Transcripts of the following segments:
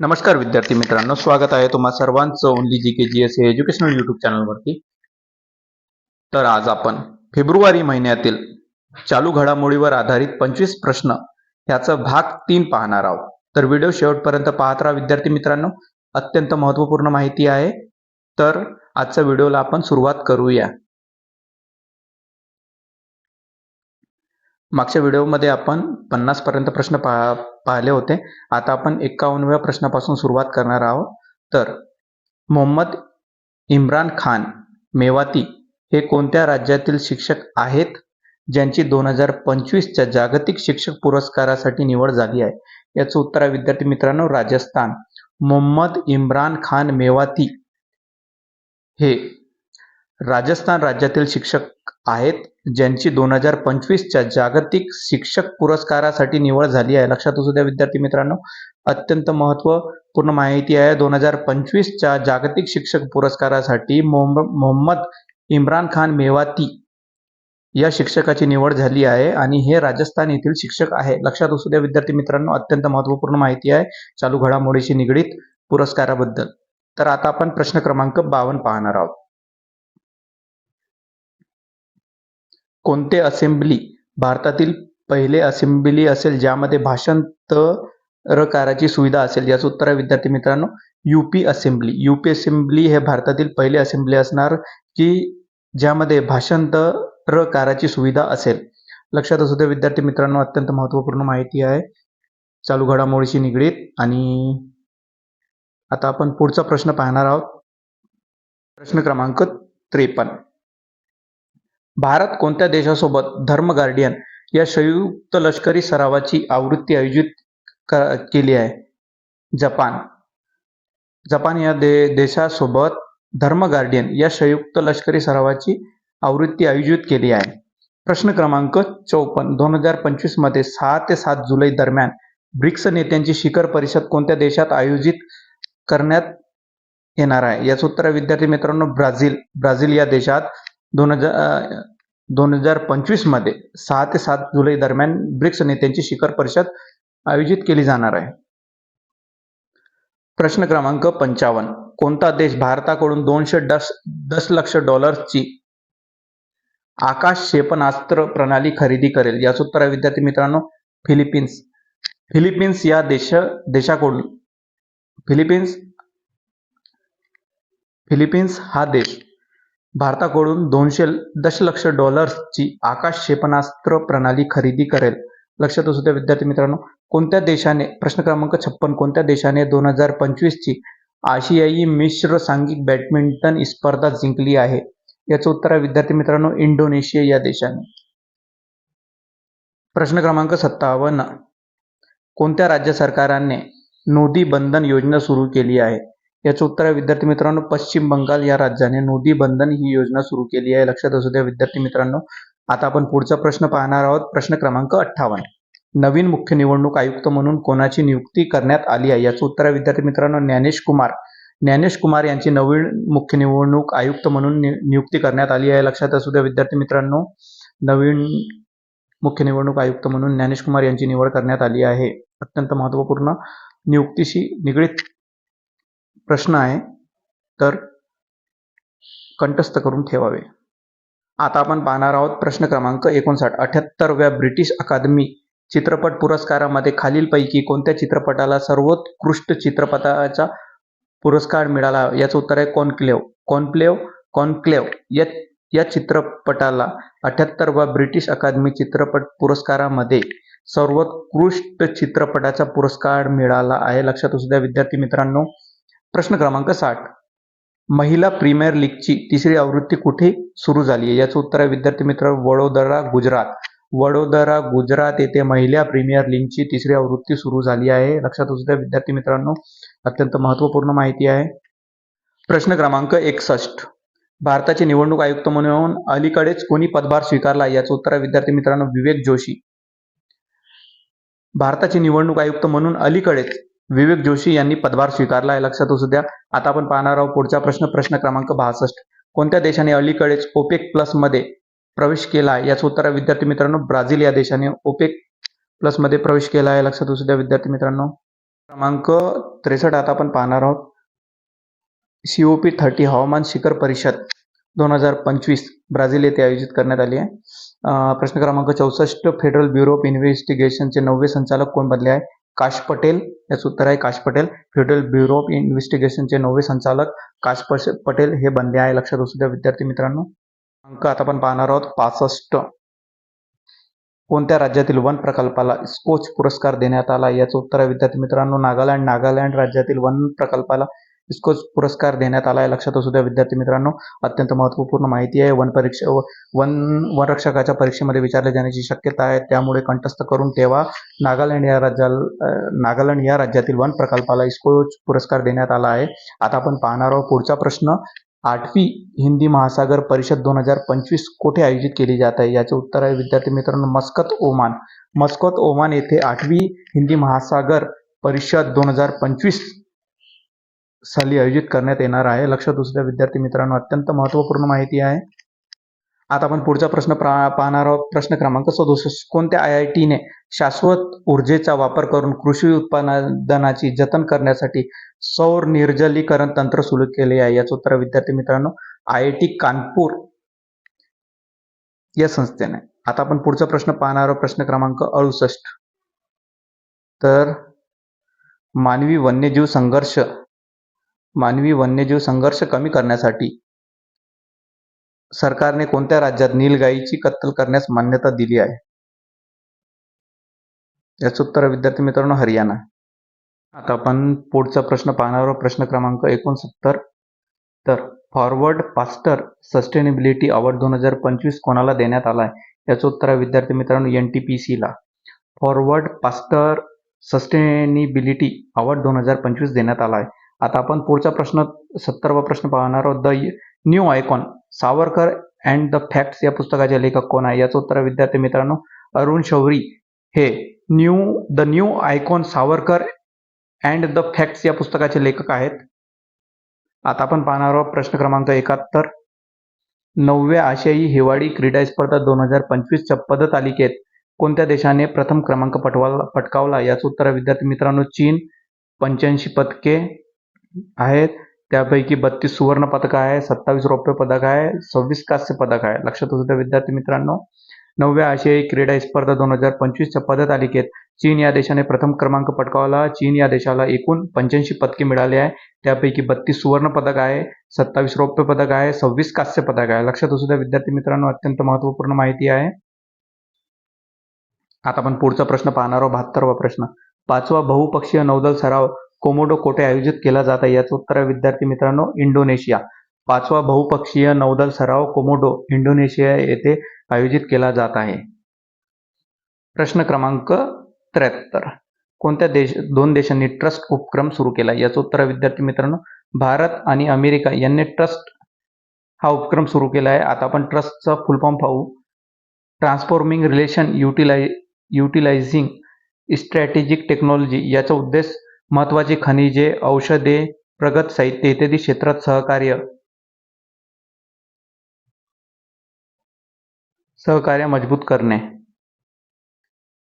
नमस्कार विद्यार्थी मित्रांनो स्वागत आहे तुम्हा सर्वांचं only G K G S हे एज्युकेशनल युट्यूब चॅनलवरती तर आज आपण फेब्रुवारी महिन्यातील चालू घडामोडीवर आधारित पंचवीस प्रश्न ह्याचा भाग तीन पाहणार आहोत. तर व्हिडिओ शेवटपर्यंत पाहत राहा विद्यार्थी मित्रांनो अत्यंत महत्त्वपूर्ण माहिती आहे. तर आजच्या व्हिडिओला आपण सुरुवात करूया. मागच्या व्हिडिओमध्ये आपण पन्नास पर्यंत प्रश्न पहा पाहिले होते. आता आपण एकावन्नव्या प्रश्नापासून सुरुवात करणार आहोत. तर मोहम्मद इम्रान खान मेवाती हे कोणत्या राज्यातील शिक्षक आहेत? ज्यांची दोन हजार पंचवीसच्या जागतिक शिक्षक पुरस्कारासाठी निवड झाली आहे. याचं उत्तर आहे विद्यार्थी मित्रांनो राजस्थान. मोहम्मद इम्रान खान मेवाती हे राजस्थान राज्यातील शिक्षक आहेत. ज्यांची दोन हजार पंचवीसच्या जागतिक शिक्षक पुरस्कारासाठी निवड झाली आहे. लक्षात असू द्या विद्यार्थी मित्रांनो. अत्यंत महत्त्वपूर्ण माहिती आहे. दोन हजार पंचवीसच्या जागतिक शिक्षक पुरस्कारासाठी मोहम्मद इम्रान खान मेवाती या शिक्षकाची निवड झाली आहे आणि हे राजस्थान येथील शिक्षक आहे. लक्षात असू द्या विद्यार्थी मित्रांनो अत्यंत महत्त्वपूर्ण माहिती आहे. चालू घडामोडीशी निगडीत पुरस्काराबद्दल. तर आता आपण प्रश्न क्रमांक बावन्न पाहणार आहोत. कोणते असेंब्ली भारतातील पहिले असेंब्ली असेल ज्यामध्ये भाषांतरकाराची सुविधा असेल? याचं उत्तर आहे विद्यार्थी मित्रांनो युपी असेंब्ली. युपी असेंब्ली हे भारतातील पहिले असेंब्ली असणार की ज्यामध्ये भाषांतरकाराची सुविधा असेल. लक्षात असू दे विद्यार्थी मित्रांनो अत्यंत महत्त्वपूर्ण माहिती आहे. चालू घडामोडीशी निगडीत आणि आता आपण पुढचा प्रश्न पाहणार आहोत. प्रश्न क्रमांक त्रेपन्न. भारत कोणत्या देशासोबत धर्म गार्डियन या संयुक्त लष्करी सरावाची आवृत्ती आयोजित क- केली आहे? जपान. जपान या दे देशासोबत धर्म गार्डियन या संयुक्त लष्करी सरावाची आवृत्ती आयोजित केली आहे. प्रश्न क्रमांक चौपन्न. दोन हजार पंचवीसमध्ये सहा ते सात जुलै दरम्यान ब्रिक्स नेत्यांची शिखर परिषद कोणत्या देशात आयोजित करण्यात येणार आहे? याचं उत्तर विद्यार्थी मित्रांनो ब्राझील. ब्राझील या देशात दोन हजार दोन हजार पंचवीसमध्ये सहा ते सात जुलै दरम्यान ब्रिक्स नेत्यांची शिखर परिषद आयोजित केली जाणार आहे. प्रश्न क्रमांक पंचावन्न. कोणता देश भारताकडून दोनशे दस दशलक्ष डॉलर्सची आकाश क्षेपणास्त्र प्रणाली खरेदी करेल? याचं उत्तर आहे विद्यार्थी मित्रांनो फिलिपिन्स. फिलिपिन्स या देश देशाकडून फिलिपिन्स फिलिपिन्स हा देश भारताकडून दोनशे दशलक्ष डॉलर्सची आकाश क्षेपणास्त्र प्रणाली खरेदी करेल. लक्षात असू द्या विद्यार्थी मित्रांनो कोणत्या देशाने प्रश्न क्रमांक छप्पन कोणत्या देशाने दोन हजार पंचवीसची आशियाई मिश्र सांघिक बॅडमिंटन स्पर्धा जिंकली आहे? याचं उत्तर आहे विद्यार्थी मित्रांनो इंडोनेशिया या देशाने. प्रश्न क्रमांक सत्तावन्न. कोणत्या राज्य सरकाराने नोदी बंधन योजना सुरू केली आहे? याचं उत्तर आहे विद्यार्थी मित्रांनो पश्चिम बंगाल या राज्याने नोदी बंधन ही योजना सुरू केली आहे. लक्षात असू द्या विद्यार्थी मित्रांनो आता आपण पुढचा प्रश्न पाहणार आहोत. प्रश्न क्रमांक अठ्ठावन्न. नवीन मुख्य निवडणूक आयुक्त म्हणून कोणाची नियुक्ती करण्यात आली आहे? याचं उत्तर आहे विद्यार्थी मित्रांनो ज्ञानेश कुमार. ज्ञानेश कुमार यांची नवीन मुख्य निवडणूक आयुक्त म्हणून नियुक्ती करण्यात आली आहे. लक्षात असू द्या विद्यार्थी मित्रांनो नवीन मुख्य निवडणूक आयुक्त म्हणून ज्ञानेश कुमार यांची निवड करण्यात आली आहे. अत्यंत महत्त्वपूर्ण. नियुक्तीशी निगडीत प्रश्न आहे तर कंठस्थ करून ठेवावे. आता आपण पाहणार आहोत प्रश्न क्रमांक एकोणसाठ. अठ्याहत्तरव्या ब्रिटिश अकादमी चित्रपट पुरस्कारामध्ये खालीलपैकी कोणत्या चित्रपटाला सर्वोत्कृष्ट चित्रपटाचा पुरस्कार मिळाला? याचं उत्तर आहे कॉन्क्लेव. कॉन्क्लेव कॉन्क्लेव या या चित्रपटाला अठ्याहत्तरवा ब्रिटिश अकादमी चित्रपट पुरस्कारामध्ये सर्वोत्कृष्ट चित्रपटाचा पुरस्कार मिळाला आहे. लक्षात असू द्या विद्यार्थी मित्रांनो प्रश्न क्रमांक साठ. महिला प्रीमियर लीगची तिसरी आवृत्ती कुठे सुरू झाली आहे? याचं उत्तर आहे विद्यार्थी मित्र वडोदरा गुजरात. वडोदरा गुजरात येथे महिला प्रीमियर लीगची तिसरी आवृत्ती सुरू झाली आहे. लक्षात असू द्या विद्यार्थी मित्रांनो अत्यंत महत्त्वपूर्ण माहिती आहे. प्रश्न क्रमांक एकसष्ट. भारताचे निवडणूक आयुक्त म्हणून अलीकडेच कोणी पदभार स्वीकारला याचं उत्तर आहे विद्यार्थी मित्रांनो विवेक जोशी. भारताचे निवडणूक आयुक्त म्हणून अलीकडेच विवेक जोशी यांनी पदभार स्वीकारला आहे. लक्षात असू द्या. आता आपण पाहणार आहोत पुढचा प्रश्न प्रश्न क्रमांक बासष्ट. कोणत्या देशाने अलीकडेच ओपेक प्लसमध्ये प्रवेश केला आहे? याचं उत्तर आहे विद्यार्थी मित्रांनो ब्राझील या देशाने ओपेक प्लसमध्ये प्रवेश केला आहे. लक्षात असू द्या विद्यार्थी मित्रांनो. क्रमांक त्रेसष्ट आता आपण पाहणार आहोत. सीओपी थर्टी हवामान शिखर परिषद दोन हजार पंचवीस ब्राझील येथे आयोजित करण्यात आली आहे. प्रश्न क्रमांक चौसष्ट फेडरल ब्युरो ऑफ इन्व्हेस्टिगेशनचे नववे संचालक कोण बनले आहे? काश पटेल याचं उत्तर आहे Kash Patel. Federal bureau of इन्व्हेस्टिगेशनचे नवे संचालक काश पटेल हे बनले आहे. लक्षात असू द्या विद्यार्थी मित्रांनो. अंक आता आपण पाहणार आहोत. पासष्ट. कोणत्या राज्यातील वन प्रकल्पाला स्कोच पुरस्कार देण्यात आला? याचं उत्तर आहे विद्यार्थी मित्रांनो नागालँड. नागालँड राज्यातील वन प्रकल्पाला इस्कोच पुरस्कार देण्यात आला आहे. लक्षात असू द्या विद्यार्थी मित्रांनो अत्यंत महत्त्वपूर्ण माहिती आहे. वन परीक्षा वन वनरक्षकाच्या परीक्षेमध्ये विचारले जाण्याची शक्यता आहे. त्यामुळे कंठस्थ करून तेव्हा नागालँड या राज्याला नागालँड या राज्यातील वन प्रकल्पाला इस्कोच पुरस्कार देण्यात आला आहे. आता आपण पाहणार आहोत पुढचा प्रश्न. आठवी हिंदी महासागर परिषद दोन हजार पंचवीस कोठे आयोजित केली जात आहे? याचे उत्तर आहे विद्यार्थी मित्रांनो मस्कत ओमान. मस्कत ओमान येथे आठवी हिंदी महासागर परिषद दोन हजार पंचवीस साली आयोजित करण्यात येणार आहे. लक्षात दुसऱ्या विद्यार्थी मित्रांनो अत्यंत महत्त्वपूर्ण माहिती आहे. आता आपण पुढचा प्रश्न पाहणार आहोत. प्रश्न क्रमांक सदुसष्ट. कोणत्या आय आय टीने शाश्वत ऊर्जेचा वापर करून कृषी उत्पादनाची जतन करण्यासाठी सौर निर्जलीकरण तंत्र सुरू केले आहे? याचं उत्तर विद्यार्थी मित्रांनो आय आय टी कानपूर या संस्थेने. आता आपण पुढचा प्रश्न पाहणार आहोत. प्रश्न क्रमांक अडुसष्ट. तर मानवी वन्यजीव संघर्ष मानवी वन्यजीव संघर्ष कमी करण्यासाठी सरकारने कोणत्या राज्यात नीलगाईची कत्तल करण्यास मान्यता दिली आहे? याचं उत्तर विद्यार्थी मित्रांनो हरियाणा. आता आपण पुढचा प्रश्न पाहणार आहोत. प्रश्न क्रमांक एकोणसत्तर. तर फॉरवर्ड पास्टर सस्टेनेबिलिटी अवॉर्ड दोन हजार पंचवीस कोणाला देण्यात आला आहे? याचं उत्तर आहे विद्यार्थी मित्रांनो एन टी पी सीला. फॉरवर्ड पास्टर सस्टेनेबिलिटी अवॉर्ड दोन हजार पंचवीस देण्यात आला आहे. आता आपण पुढचा प्रश्न सत्तरवा प्रश्न पाहणार आहोत. The new icon Savarkar and the facts या पुस्तकाचे लेखक कोण आहे? याचं उत्तर विद्यार्थी मित्रांनो अरुण शौरी. हे new the new icon Savarkar and the facts या पुस्तकाचे लेखक आहेत. आता आपण पाहणार आहोत प्रश्न क्रमांक एकाहत्तर. नवव्या आशियाई हिवाळी क्रीडा स्पर्धा दोन हजार पंचवीसच्या पदतालिकेत कोणत्या देशाने प्रथम क्रमांक पटवाला पटकावला? याचं उत्तर विद्यार्थी मित्रांनो चीन. पंच्याऐंशी पदके. आहेत. त्यापैकी बत्तीस सुवर्ण पदक आहे सत्तावीस रौप्य पदक आहे सव्वीस कांस्य पदक आहे. लक्षात असू द्या विद्यार्थी मित्रांनो. नवव्या आशियाई क्रीडा स्पर्धा दोन हजार पंचवीसच्या पदतालिकेत चीन या देशाने प्रथम क्रमांक पटकावला. चीन या देशाला एकूण पंच्याऐंशी पदके मिळाली आहे त्यापैकी बत्तीस सुवर्ण पदक आहे सत्तावीस रौप्य पदक आहे सव्वीस कांस्य पदक आहे. लक्षात असू द्या विद्यार्थी मित्रांनो अत्यंत महत्त्वपूर्ण माहिती आहे. आता आपण पुढचा प्रश्न पाहणार आहोत बहात्तरवा प्रश्न. पाचवा बहुपक्षीय नौदल सराव कोमोडो कोठे आयोजित केला जात आहे. याचं उत्तर विद्यार्थी मित्रांनो इंडोनेशिया. पाचवा बहुपक्षीय नौदल सराव कोमोडो इंडोनेशिया येथे आयोजित केला जात आहे. प्रश्न क्रमांक त्र्याहत्तर. कोणत्या देश दोन देशांनी ट्रस्ट उपक्रम सुरू केला? याचं उत्तर विद्यार्थी मित्रांनो भारत आणि अमेरिका यांनी ट्रस्ट हा उपक्रम सुरू केला आहे. आता आपण ट्रस्टचा फुल फॉर्म पाहू. Transforming relation utilise utilising strategic technology याचा उद्देश महत्वाची खनिजे औषधे प्रगत साहित्य इत्यादी क्षेत्रात सहकार्य. सहकार्य मजबूत करणे.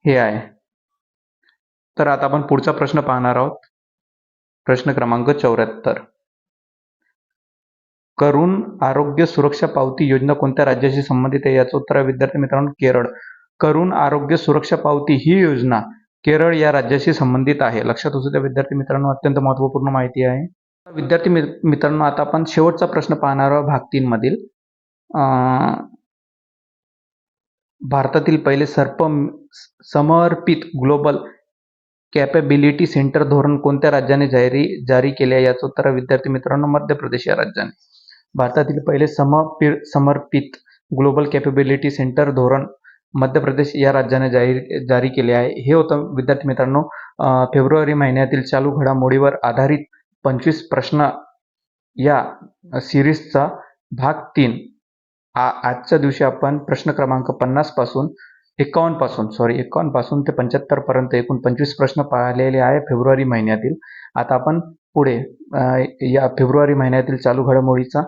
हे आहे. तर आता आपण पुढचा प्रश्न पाहणार आहोत. प्रश्न क्रमांक चौऱ्याहत्तर. करून आरोग्य सुरक्षा पावती योजना कोणत्या राज्याशी संबंधित आहे? याचं उत्तर आहे विद्यार्थी मित्रांनो केरळ. करून आरोग्य सुरक्षा पावती ही योजना केरळ या राज्याशी संबंधित आहे. लक्षात असू द्या विद्यार्थी मित्रांनो अत्यंत महत्त्वपूर्ण माहिती आहे. विद्यार्थी मित्रांनो आता आपण शेवटचा प्रश्न पाहणार आहोत भाग तीन मधील भारतातील पहिले सर्प समर्पित ग्लोबल कॅपेबिलिटी सेंटर धोरण कोणत्या राज्याने जारी जारी केले आहे? याचं उत्तर विद्यार्थी मित्रांनो मध्य प्रदेश या राज्याने. भारतातील पहिले समर्पित ग्लोबल कॅपेबिलिटी सेंटर धोरण मध्य प्रदेश या राज्याने जाहीर जारी केले आहे. हे होतं विद्यार्थी मित्रांनो फेब्रुवारी महिन्यातील चालू घडामोडीवर आधारित पंचवीस प्रश्न या सिरीजचा भाग तीन. आ आजच्या दिवशी आपण प्रश्न क्रमांक पन्नासपासून एकावन्नपासून सॉरी एकावन्नपासून ते पंच्याहत्तर पर्यंत एकूण पंचवीस प्रश्न पाहिलेले आहे फेब्रुवारी महिन्यातील. आता आपण पुढे या फेब्रुवारी महिन्यातील चालू घडामोडीचा